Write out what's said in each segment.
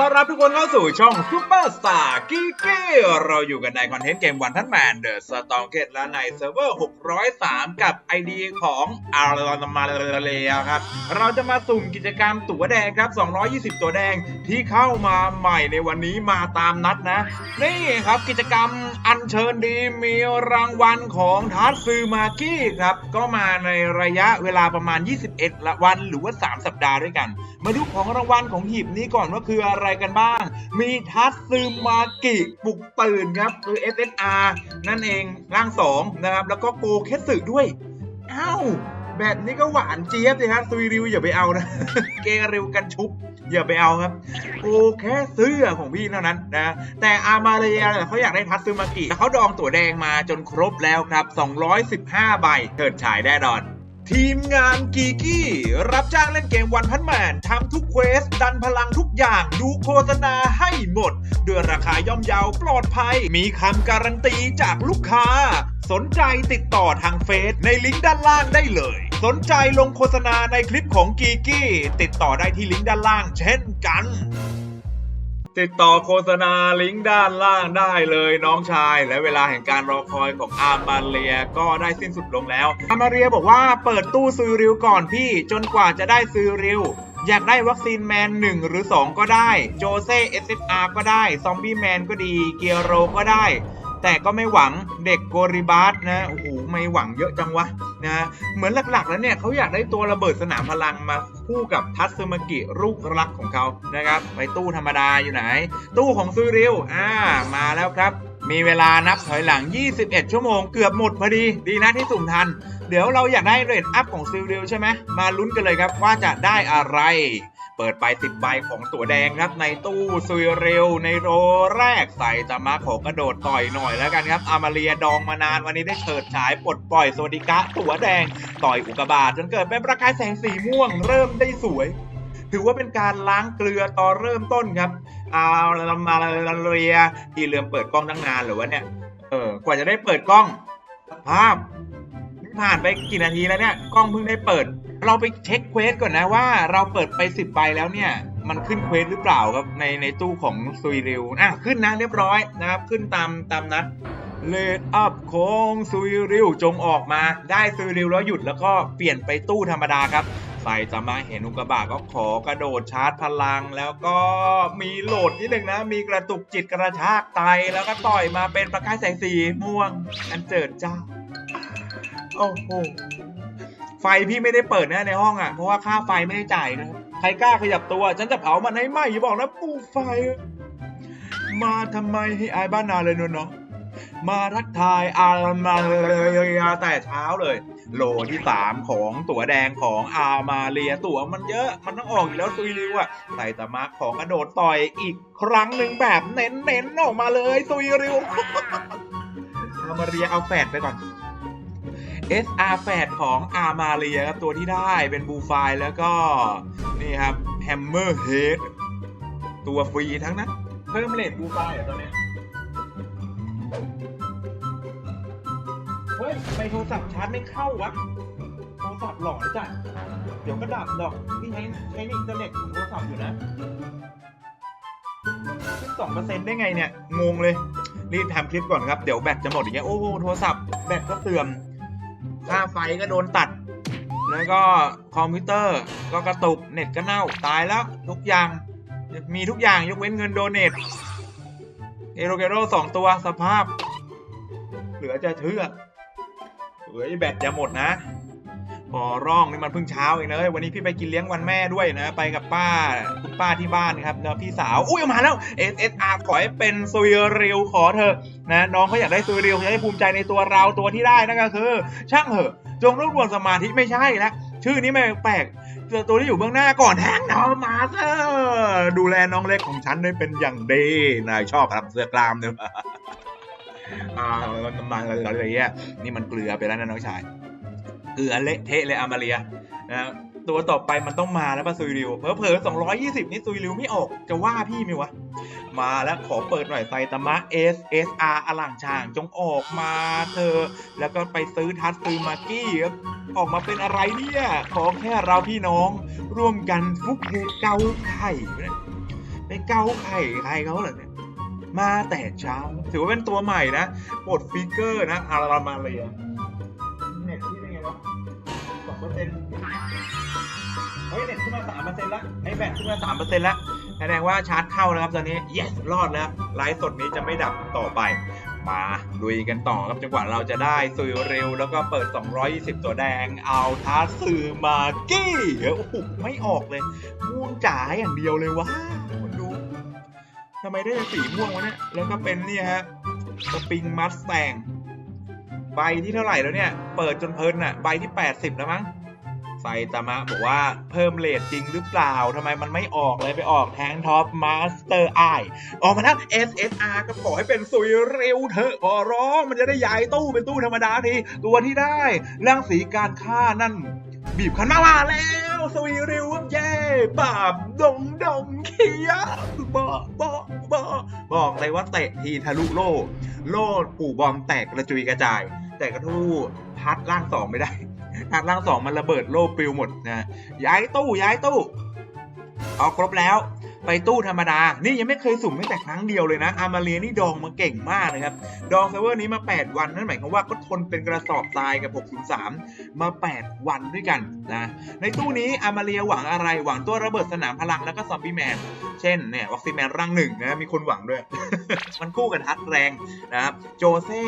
ต้อนรับทุกคนเข้าสู่ช่องซูเปอร์สตาร์กีกี้เราอยู่กันในคอนเทนต์เกมวันทันแมนเดอะสตองเกตและในเซิร์ฟเวอร์ 603 กับ ID ของอาร์มาเลเยครับ เราจะมาสุ่มกิจกรรมตั๋วแดงครับ 220 ตัวแดงที่เข้ามาใหม่ในวันนี้มาตามนัดนะ นี่ครับกิจกรรมอัญเชิญดีมีรางวัลของทัตซึมากี้ครับ ก็มาในระยะเวลาประมาณ 21 ละวันหรือว่า 3 สัปดาห์ด้วยกัน มาดูของรางวัลของหีบนี้ก่อนว่าคืออะไรกันบ้าง มีทัตซึมากิปลุกตื่นครับคือ SSR นั่นเองร่าง2นะครับ แล้วก็โกเคสึด้วยอ้าวแบบนี้ก็หวานเจี๊ยบเลยครับซุยริวอย่าไปเอานะ เกริวกันชุบอย่าไปเอาครับโอแค่เสื้อของพี่เท่านั้นนะ แต่อามาเรียเนี่ยเขาอยากได้ทัตซึมากิเขาดองตั๋วแดงมาจนครบแล้วครับ 215 ใบเกิดฉายแน่นอน ทีมงานกีกี้ รับจ้างเล่นเกมวันพันแมนทำทุกเควส ดันพลังทุกอย่างดูโฆษณาให้หมด ด้วยราคาย่อมเยาวปลอดภัย มีคำการันตีจากลูกค้า สนใจติดต่อทางเฟซในลิงก์ด้านล่างได้เลย สนใจลงโฆษณาในคลิปของกีกี้ ติดต่อได้ที่ลิงก์ด้านล่างเช่นกัน ติดต่อโฆษณาลิงก์ด้านล่างได้เลยน้องชาย และเวลาแห่งการรอคอยของอาร์มาเรียก็ได้สิ้นสุดลงแล้ว อาร์มาเรียบอกว่าเปิดตู้ซื้อริวก่อนพี่จนกว่าจะได้ซื้อริวอยากได้วัคซีนแมน 1 หรือ 2 ก็ได้ โจเซ่ SFR ก็ได้ ซอมบี้แมนก็ดี เกียโรก็ได้ แต่ก็ไม่หวังเด็กโกริบาสนะ โอ้โห ไม่หวังเยอะจังวะ นะเหมือนหลักๆ แล้วเนี่ยเขาอยากได้ตัวระเบิดสนามพลังมาคู่กับทัตสึมากิลูกรักของเขานะครับไปตู้ธรรมดาอยู่ไหน ตู้ของซูริวอ่ามาแล้วครับ มีเวลานับถอยหลัง 21 ชั่วโมงเกือบหมดพอดี ดีนะที่สุ่มทัน เดี๋ยวเราอยากได้เรทอัพของซูริวใช่ไหมมาลุ้นกันเลยครับว่าจะได้อะไร เปิดไป10ใบของตัวแดงครับในตู้ซุยเร็วในโรแรกใส่ตามาขอกระโดดต่อยหน่อยแล้วกันครับอามาเรียดองมานานวันนี้ได้เฉิดฉายปลดปล่อยสวัสดิกะตัวแดงต่อยอุกบาตจนเกิดเป็นประกายแสงสีม่วงเริ่มได้สวย ถือว่าเป็นการล้างเกลือตอนเริ่มต้นครับอามาเรียที่เริ่มเปิดกล้องตั้งนานหรือวะเนี่ยเออกว่าจะได้เปิดกล้องภาพ ผ่านไปกี่นาทีแล้วเนี่ยกล้องเพิ่งได้เปิด เราไปเช็คเควสก่อนนะว่าเราเปิดไป10ใบแล้วเนี่ยมันขึ้นเควสหรือเปล่าครับในในตู้ของซุยริวอะขึ้นนะเรียบร้อยนะครับขึ้นตามตามนัดเลดอัพของซุยริวจงออกมาได้ซุยริวแล้วหยุดแล้วก็เปลี่ยนไปตู้ธรรมดาครับใส่จะมาเห็นอุกกาบาตก็ขอกระโดดชาร์จพลัง แล้วก็มีโหลดนิดหนึ่งนะ มีกระตุกจิตกระชากไตแล้วก็ต่อยมาเป็นประกายแสงสีม่วงอันเจิดจ้า โอ้โหไฟพี่ไม่ได้เปิดนะในห้องอะ เพราะว่าค่าไฟไม่ได้จ่ายนะครับใครกล้าขยับตัว ฉันจะเผามันให้ไหมอย่าบอกนะปูไฟ มาทำไมให้อายบ้านนาเลยเนเนาะมาทักทายอามาเลยแต่เช้าเลย โลที่สามของตั๋วแดงของอามาเรียตั๋วมันเยอะมันต้องออกอยู่แล้วซุยริวอะใส่ตามาของกระโดดต่อยอีกครั้งหนึ่งแบบเน้นๆออกมาเลยซุยริวอามาเรียเอาแฝดไปก่อน SR แฝดของอามาเรียครับตัวที่ได้เป็นบูไฟแล้วก็นี่ครับแฮมเมอร์เฮดตัวฟรีทั้งนั้น เพิ่มเลทบูไฟเหรอตอนเนี้ยเฮ้ยไมโทรศัพท์ชาร์จไม่เข้าวะโทรศัพท์หลอนจัดเดี๋ยวก็ดับดอกพี่ใช้ใช้ในอินเทอร์เน็ตของโทรศัพท์อยู่นะขึ้นสองเปอร์เซ็นต์ได้ไงเนี่ย งงเลย รีบทำคลิปก่อนครับ เดี๋ยวแบตจะหมดอย่างเงี้ยโอ้โหโทรศัพท์แบตก็เสื่อม ค่าไฟก็โดนตัด แล้วก็คอมพิวเตอร์ก็กระตุก เน็ตก็เน่า ตายแล้ว ทุกอย่าง มีทุกอย่างยกเว้นเงินโดเนทเอโรเกโรสองตัวสภาพ เหลือจะเชื่อเฮ้ยแบตจะหมดนะ พอร่องนี่มันเพิ่งเช้าเองเลยวันนี้พี่ไปกินเลี้ยงวันแม่ด้วยนะ ไปกับป้าคุณป้าที่บ้านครับแล้วพี่สาว อุ้ยเอามาแล้ว SSR ขอให้เป็นซุยเรียวขอเธอะนะน้องเขาอยากได้ซุยเรียวเขาจะได้ภูมิใจในตัวเราตัวที่ได้นั่นก็คือ ช่างเหอะ จงรวบรวมสมาธิไม่ใช่ล้วชื่อนี้ไม่แปลกเจอตัวที่อยู่เบื้องหน้าก่อนแทงน้องมาเซอร์ดูแลน้องเล็กของฉันได้เป็นอย่างดีนายชอบครับเสื้อกล้ามเนี่ยอ่ามาอะไรเงี้ยนี่มันเกลือไปแล้วนะน้องชาย เกลือเละเทะเลยอามาเรียนะตัวต่อไปมันต้องมาแล้วป่ะซุยริวเพอเพอสองร้อยยี่สิบนี่ซุยริวไม่ออกจะว่าพี่ไหมวะ มาแล้วขอเปิดหน่อยไซตามะ S S R อลังช่างจงออกมาเธอ แล้วก็ไปซื้อทัสซื้อมากี้ครับออกมาเป็นอะไรเนี่ย ขอแค่เราพี่น้องร่วมกันฟุกเฮเกาไข่ไปเกาไข่ใครเขาเหรอเนี่ยมาแต่เช้า ถือว่าเป็นตัวใหม่นะปลดฟิกเกอร์นะอารามาเรีย เซ็นต์เฮ้ยเน็ตขึ้นมาสามเปอร์เซ็นต์ละไอแบตขึ้นมาสามเปอร์เซ็นต์ละแสดงว่าชาร์จเข้าแล้วครับตอนนี้ yes รอดแล้วไลฟ์สดนี้จะไม่ดับต่อไป มาลุยกันต่อครับจนกว่าเราจะได้ซุยเร็วแล้วก็เปิด 220 ตัวแดงเอาท้าสื่อมากี้โอ้โหไม่ออกเลย ม่วงจ๋าอย่างเดียวเลยวะคนดูทำไมได้แต่สีม่วงวะเนี่ยแล้วก็เป็นเนี่ยฮะสปริงมัสแตงใบที่เท่าไหร่แล้วเนี่ย เปิดจนเพลินอะใบที่ 80 แล้วมั้ง ไซตามะบอกว่าเพิ่มเลทจริงหรือเปล่าทำไมมันไม่ออกเลยไปออกแทงท็อปมาสเตอร์ไอออกมาทั้ง SSR ก็ขอให้เป็นซุยเร็วเถอะขอร้องมันจะได้ย้ายตู้เป็นตู้ธรรมดาทีตัวที่ได้ร่างสีการฆ่านั่น บีบคันมาว่าแล้วสวีริวเย่บาบดงดงเขียบอบอบอบอกเลยว่าเตะทีทะลุโล่โล่ปู่บอมแตกกระจุยกระจาย แต่กระทู้พัดล่างสองไม่ได้ พักล่างสองมันระเบิดโล่ปลิวหมดนะย้ายตู้ย้ายตู้เอาครบแล้ว ไปตู้ธรรมดา นี่ยังไม่เคยสุ่มแม้แต่ครั้งเดียวเลยนะ อามาเลียนี่ดองมาเก่งมากนะครับ ดองเซิร์ฟเวอร์นี้มา 8 วัน นั่นหมายความว่าก็ทนเป็นกระสอบทรายกับ 603 มา 8 วันด้วยกันนะ ในตู้นี้อามาเลียหวังอะไร หวังตัวระเบิดสนามพลังแล้วก็ซอมบี้แมน เช่นเนี่ยวัคซีแมนร่างหนึ่งนะมีคนหวังด้วย มันคู่กับทัดแรงนะครับ โจเซ่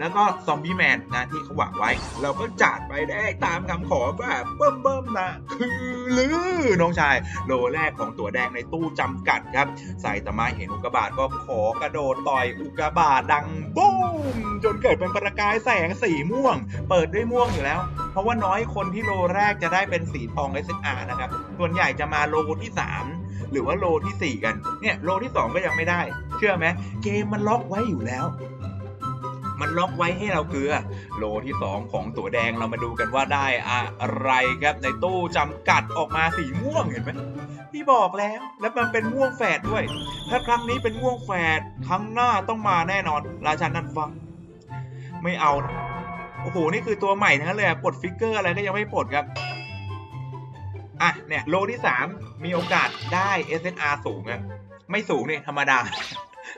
แล้วก็ซอมบี้แมนนะที่เขาหวังไว้ เราก็จัดไปได้ตามคำขอแบบเบิ่มๆนะ คือลือน้องชาย โลแรกของตัวแดงในตู้จำกัดครับใส่ตะไม้เห็นอุกกาบาตก็ขอกระโดดต่อยอุกกาบาตดังบูมจนเกิดเป็นประกายแสงสีม่วง เปิดด้วยม่วงอยู่แล้ว เพราะว่าน้อยคนที่โลแรกจะได้เป็นสีทอง SR นะครับ ส่วนใหญ่จะมาโลที่ 3 หรือว่าโลทีสี่4 กัน เนี่ยโลที่ 2 ก็ยังไม่ได้ เชื่อไหมเกมมันล็อกไว้อยู่แล้ว มันล็อกไว้ให้เราเกลือ โลที่ 2 ของตัวแดงเรามาดูกันว่าได้อะไรครับในตู้จำกัดออกมาสีม่วงเห็นไหมพี่บอกแล้วแล้วมันเป็นม่วงแฝดด้วย ถ้าครั้งนี้เป็นม่วงแฝดครั้งหน้าต้องมาแน่นอน ราชันนันฟัง ไม่เอา โอ้โห นี่คือตัวใหม่ทั้งนั้นเลยปลดฟิกเกอร์อะไรก็ยังไม่ปลดครับอะเนี่ยโลที่ 3 มีโอกาสได้ SNR สูงอะไม่สูงเนี่ยธรรมดา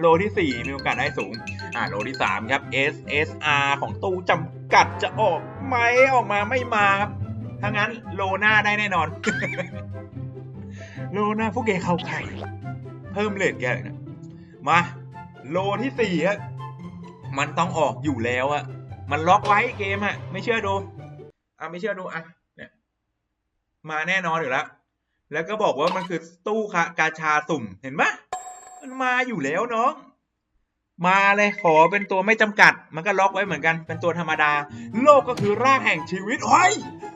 โลที่ 4 มีโอกาสได้สูง อ่าโลที่ 3 ครับ SSR ของตู้จำกัดจะออกไหมออกมาไม่มาครับถ้างั้นโลหน้าได้แน่นอน โลหน้าพวกเกเข้าไข่ เพิ่มเลทแกเลยนะ มา โลที่สี่ฮะมันต้องออกอยู่แล้วอะมันล็อกไว้เกมอะไม่เชื่อดูอะไม่เชื่อดูอะเนี่ยมาแน่นอนอยู่แล้ว แล้วก็บอกว่ามันคือตู้คะกาชาสุ่มเห็นไหมมันมาอยู่แล้วน้อง มาเลยขอเป็นตัวไม่จำกัด มันก็ล็อกไว้เหมือนกันเป็นตัวธรรมดา โลกก็คือรากแห่งชีวิตเฮ้ย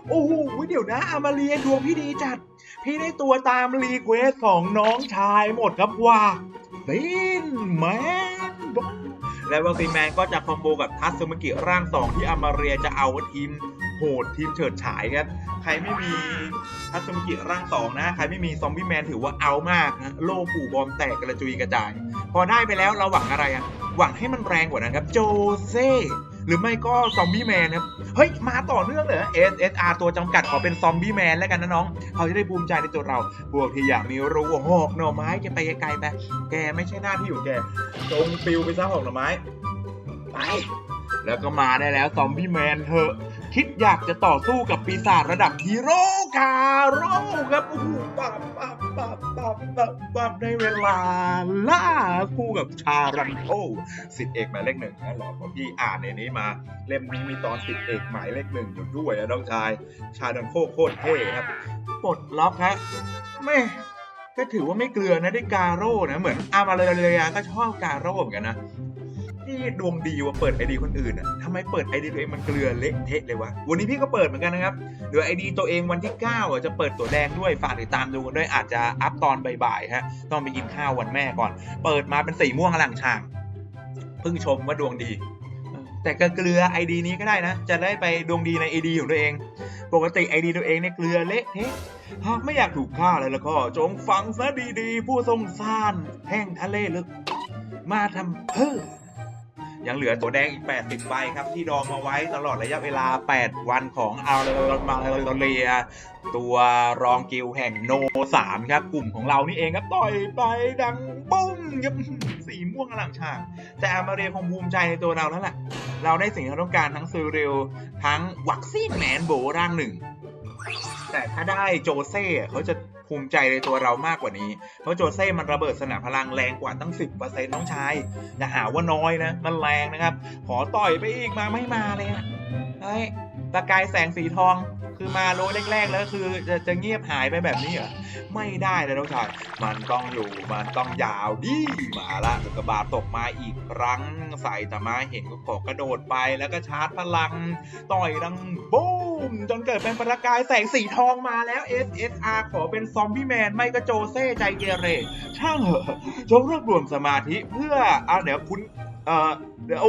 โอ้โหเดี๋ยวนะอามาเรียดวงพี่ดีจัด พี่ได้ตัวตามรีเควสของน้องชายหมดครับว่าบินแมนและวัคซีนแมนก็จะคอมโบกับทัสซึมากิร่างสองที่อามาเรียจะเอาทีม โหดทีมเฉิดฉายครับ ใครไม่มีทัสซึมากิร่างสองนะ ใครไม่มีซอมบี้แมนถือว่าเอามากนะ โลปู่บอมแตกกระจุยกระจาย พอได้ไปแล้วเราหวังอะไรอะหวังให้มันแรงกว่านั้นครับ โจเซ่หรือไม่ก็ซอมบี้แมนครับ เฮ้ย มาต่อเนื่องเลย SSR ตัวจำกัดขอเป็นซอมบี้แมนแล้วกันนะน้อง เขาจะได้ภูมิใจในตัวเรา พวกที่อยากมีรูหอกหน่อไม้แกไปไกลไป แกไม่ใช่หน้าที่ของแก จงปิวไปซะหอกหน่อไม้ ไป แล้วก็มาได้แล้วซอมบี้แมนเถอะ คิดอยากจะต่อสู้กับปีศาจระดับฮีโร่คาโร่ครับโอ้โหปับปับปับปับปับปับในเวลาล่าคู่กับชารันโทสิทธิเอกหมายเลขหนึ่งนะหรอเพราะพี่อ่านในนี้มาเล่มนี้มีตอนสิทธิเอกหมายเลขหนึ่งอยู่ด้วยอะน้องชาย ชาดันโคโคตรเท่ครับปลดล็อกฮะไม่ก็ถือว่าไม่เกลือนะได้กาโร่นะเหมือนอามาเลยเลยก็ชอบกาโร่เหมือนกันนะ นี่ดวงดีว่าเปิดไอดีคนอื่นอะทำไมเปิดไอดีตัวเองมันเกลือเละเทะเลยวะ วันนี้พี่ก็เปิดเหมือนกันนะครับเดี๋ยวไอดีตัวเองวันที่ 9อะจะเปิดตัวแดงด้วยฝากติดตามดูกันด้วยอาจจะอัพตอนบ่ายๆฮะต้องไปกินข้าววันแม่ก่อน เปิดมาเป็นสีม่วงอลังช่างเพิ่งชมว่าดวงดีแต่ก็เกลือไอดีนี้ก็ได้นะ จะได้ไปดวงดีในไอดีของตัวเอง ปกติไอดีตัวเองเนี่ยเกลือเละเทะหากไม่อยากถูกฆ่าเลยแล้วก็จงฟังซะดีๆ ผู้ทรงซ่านแห่งทะเลลึก มาทำเพ้อ ยังเหลือตัวแดงอีก 80 ใบครับ ที่ดองมาไว้ตลอดระยะเวลา 8 วันของอาร์มาเรีย ตัวรองกิลแห่งโน 3 ครับ กลุ่มของเรานี่เองครับ ต่อยไปดังปุ้งครับสีม่วงอลังฉากแต่อาร์มาเรียคงภูมิใจในตัวเราแล้วแหละเราได้สิ่งที่เราต้องการทั้งซูเรลทั้งวัคซีนแมนโบร่างหนึ่งแต่ถ้าได้โจเซ่เขาจะ ภูมิใจในตัวเรามากกว่านี้ เพราะโจเซ่มันระเบิดสนามพลังแรงกว่าตั้ง 10%น้องชายอย่าหาว่าน้อยนะ มันแรงนะครับ ขอต่อยไปอีกมาไม่มาเลยอะเฮ้ยตะกายแสงสีทอง คือมาโลแรกๆ แล้วคือจะจะเงียบหายไปแบบนี้เหรอ ไม่ได้เลยน้องชายมันต้องอยู่ มันต้องยาวดิมาละอุกกาบาตตกมาอีกครั้ง ใส่แต่มาเห็นก็ขอกระโดดไปแล้วก็ชาร์จพลัง ต่อยดังบูมจนเกิดเป็นประกายแสงสีทองมาแล้ว SSR ขอเป็นซอมบี้แมน ไม่ก็โจเซ่ใจเกเร ช่างเหอะจงรวบรวมสมาธิเพื่ออะเดี๋ยวคุณ เอ่อเดี๋ยว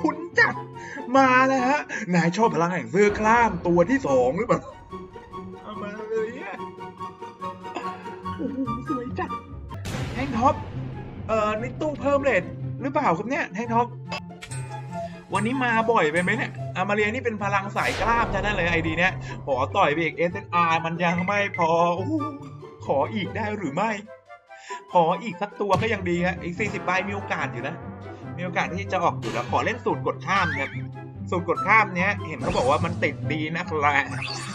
คุณจัดมาแล้วฮะ นายชอบพลังแห่งเสื้อกล้ามตัวที่สองหรือเปล่าเอามาเลยอะโอ้โหสวยจัดแทงท็อป เอ่อในตู้เพิ่มเลทหรือเปล่าครับเนี่ยแทงท็อป วันนี้มาบ่อยไปไหมเนี่ยอามาเรียนี่เป็นพลังสายกล้ามจะนั่เลยไอดีเนี่ยขอต่อยไปอีก SNR มันยังไม่พออขออีกได้หรือไม่ ขออีกสักตัวก็ยังดีฮะอีก40ใบมีโอกาสอยู่นะ มีโอกาสที่จะออกอยู่แล้วขอเล่นสูตรกดข้ามครับสูตรกดข้ามเนี้ยเห็นเขาบอกว่ามันติดดีนะครับ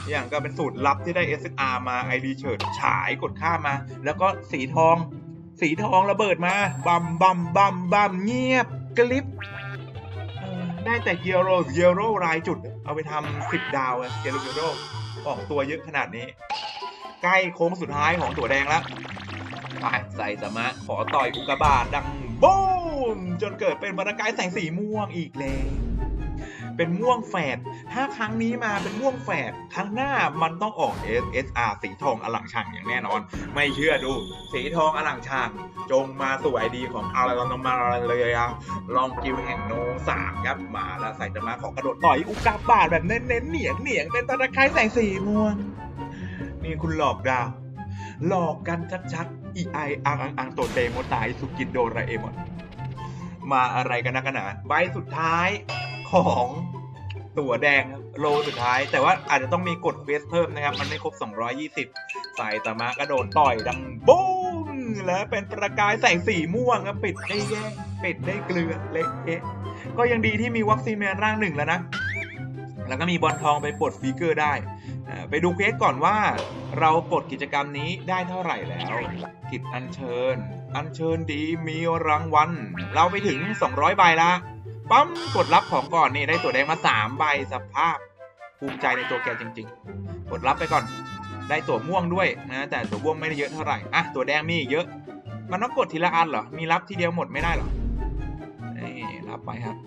อย่างก็เป็นสูตรลับที่ได้ SR มา ID เฉิดฉายกดข้ามมา แล้วก็สีทอง สีทองระเบิดมาบัมบัมบัมบัมเงียบกลิปได้แต่เกียโรเกียโรรายจุด เอาไปทำสิบดาวเกียโรเกียโรออกตัวเยอะขนาดนี้ ใกล้โค้งสุดท้ายของตัวแดงแล้วไปใส่สมะขอต่อยอุกกาบาตดังโบ มจนเกิดเป็นบรรกาศแสงสีม่วงอีกแล้วเป็นม่วงแฝด ถ้าครั้งนี้มาเป็นม่วงแฝด ครั้งหน้ามันต้องออก SSR สีทองอลังช่างอย่างแน่นอน ไม่เชื่อดู สีทองอลังช่าง จงมาสู่ไอดีของอาราลองมาเลยอะลองกิวแห่งโนสามครับมาแล้วใส่จะมาขอกระโดดต่อยอุกกาบาตแบบเน้นๆเหนียงเหนียงเป็นตะไคร้แสงสีม่วง นี่คุณหลอกดาว หลอกกันชัดๆอีไออังอังอังโตเตโมตายสุกินโดราเอมอน มาอะไรกันนะกันหนาใบสุดท้ายของตัวแดงโลสุดท้าย แต่ว่าอาจจะต้องมีกดเควสเพิ่มนะครับ มันไม่ครบ 220 ใส่ตามากระโดดต่อยดังบูมแล้วเป็นประกายแสงสีม่วงปิดได้แย่ปิดได้เกลือเละเทะก็ยังดีที่มีวัคซีนแมนร่างหนึ่งแล้วนะ แล้วก็มีบอลทองไปปลดฟิกเกอร์ได้ ไปดูเควสก่อนว่าเรากดกิจกรรมนี้ได้เท่าไหร่แล้ว กิจอัญเชิญ อัญเชิญดีมีรางวัล เราไปถึง 200 ใบละ ปั๊มกดรับของก่อนนี่ได้ตัวแดงมา 3 ใบสภาพ ภูมิใจในตัวแกจริง ๆ กดรับไปก่อน ได้ตัวม่วงด้วยนะ แต่ตัวม่วงไม่ได้เยอะเท่าไหร่ อะ ตัวแดงมีเยอะ มันต้องกดทีละอันเหรอ มีรับทีเดียวหมดไม่ได้เหรอ นี่รับไปครับ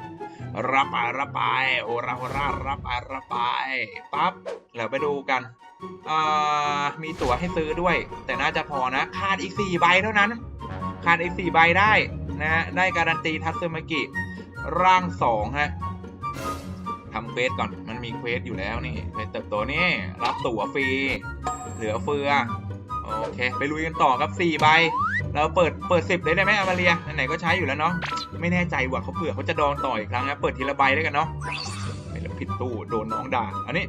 รับไปรับไปโอราโอรารับไปรับไป ปั๊บแล้วไปดูกันอ่ามีตั๋วให้ซื้อด้วย แต่น่าจะพอนะ ขาดอีก 4 ใบเท่านั้น ขาดอีก4ใบได้นะฮะได้การันตีทัตสึมากิร่าง2ฮะทำเควสก่อนมันมีเควสอยู่แล้วนี่เควสเติบโตนี่รับตั๋วฟรี เหลือเฟือโอเค ไปลุยกันต่อครับ4ใบเราเปิดเปิด10ได้ไหมอามาเรียไหนก็ใช้อยู่แล้วเนาะไม่แน่ใจว่าเขาเผื่อเขาจะดองต่ออีกครั้งนะเปิดทีละใบได้กันเนาะไม่แล้วผิดตู้โดนน้องด่าอันนี้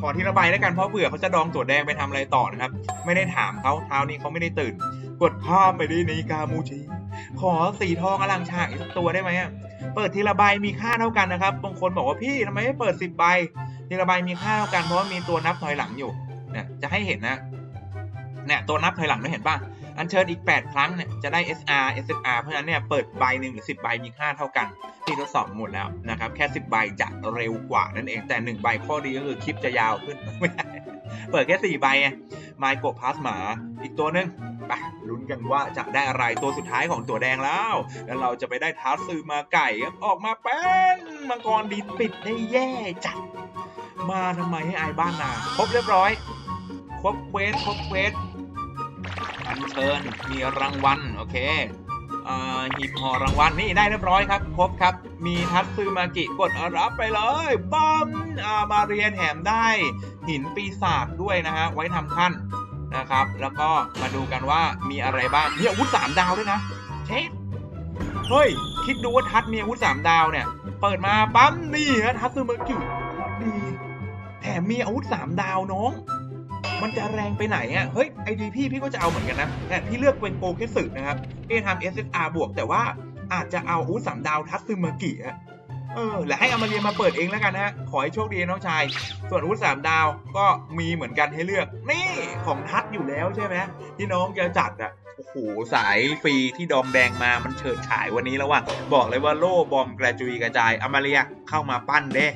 ขอทีละใบแล้วกันเพราะเผื่อเขาจะดองตัวแดงไปทำอะไรต่อนะครับ ไม่ได้ถามเขาเท้านี้เขาไม่ได้ตื่น กดข้ามไปดีนีกามูชิ ขอสีทองอลังฉากอีกสักตัวได้ไหมเปิดทีละใบมีค่าเท่ากันนะครับ บางคนบอกว่าพี่ทำไมไม่เปิดสิบใบ ทีละใบมีค่าเท่ากันเพราะว่ามีตัวนับถอยหลังอยู่ เนี่ย จะให้เห็นนะ เนี่ยตัวนับถอยหลังด้วยเห็นป่ะ อันเชิญอีก 8 ครั้งเนี่ยจะได้ SR SSR เพราะฉะนั้นเนี่ยเปิดใบหนึ่งหรือ10 ใบมีค่าเท่ากันที่ทดสอบหมดแล้วนะครับ แค่ 10 ใบจะเร็วกว่านั่นเอง แต่ 1 ใบข้อดีก็คือคลิปจะยาวขึ้น เปิดแค่ 4 ใบไงไมโกพาสหมาอีกตัวหนึง ไปลุ้นกันว่าจะได้อะไรตัวสุดท้ายของตัวแดงแล้ว แล้วเราจะไปได้ท้าซื้อมาไก่ครับออกมาเป็นมังกรดีปิดได้แย่จัดมาทำไมให้อายบ้านนาครบเรียบร้อยครบเควสครบเควสอัญเชิญมีรางวัลโอเคหีบห่อรางวัลนี่ได้เรียบร้อยครับ ครบครับ มีทัตซึมากิกดรับไปเลยบัมอามาเรียนแถมได้ หินปีศาจด้วยนะฮะ ไว้ทำขั้น นะครับ แล้วก็มาดูกันว่ามีอะไรบ้างมีอาวุธสามดาวด้วยนะเช็คเฮ้ย คิดดูว่าทัดมีอาวุธสามดาวเนี่ย เปิดมาปั๊มนี่ฮะทัตซึเมกิดีแถมมีอาวุธสามดาวน้องมันจะแรงไปไหนอะ่ะ เฮ้ยไอดีพี่พี่ก็จะเอาเหมือนกันนะ แต่พี่เลือกเป็นโปเคสึนะครับพี่จะทำ SSR บวกแต่ว่าอาจจะเอาอาวุธสามดาวทัตซึเมกิฮะ เออและให้อามาเรียมาเปิดเองแล้วกันนะฮะขอให้โชคดีน้องชาย ส่วนอาวุธสามดาวก็มีเหมือนกันให้เลือก นี่ของทัดอยู่แล้วใช่ไหมที่น้องแกจัดอะโอ้โหสายฟรีที่ดองแดงมามันเฉิดฉายวันนี้แล้วว่ะบอกเลยว่าโล่บอมกระจุยกระจายอามาเรียเข้ามาปั้นเด้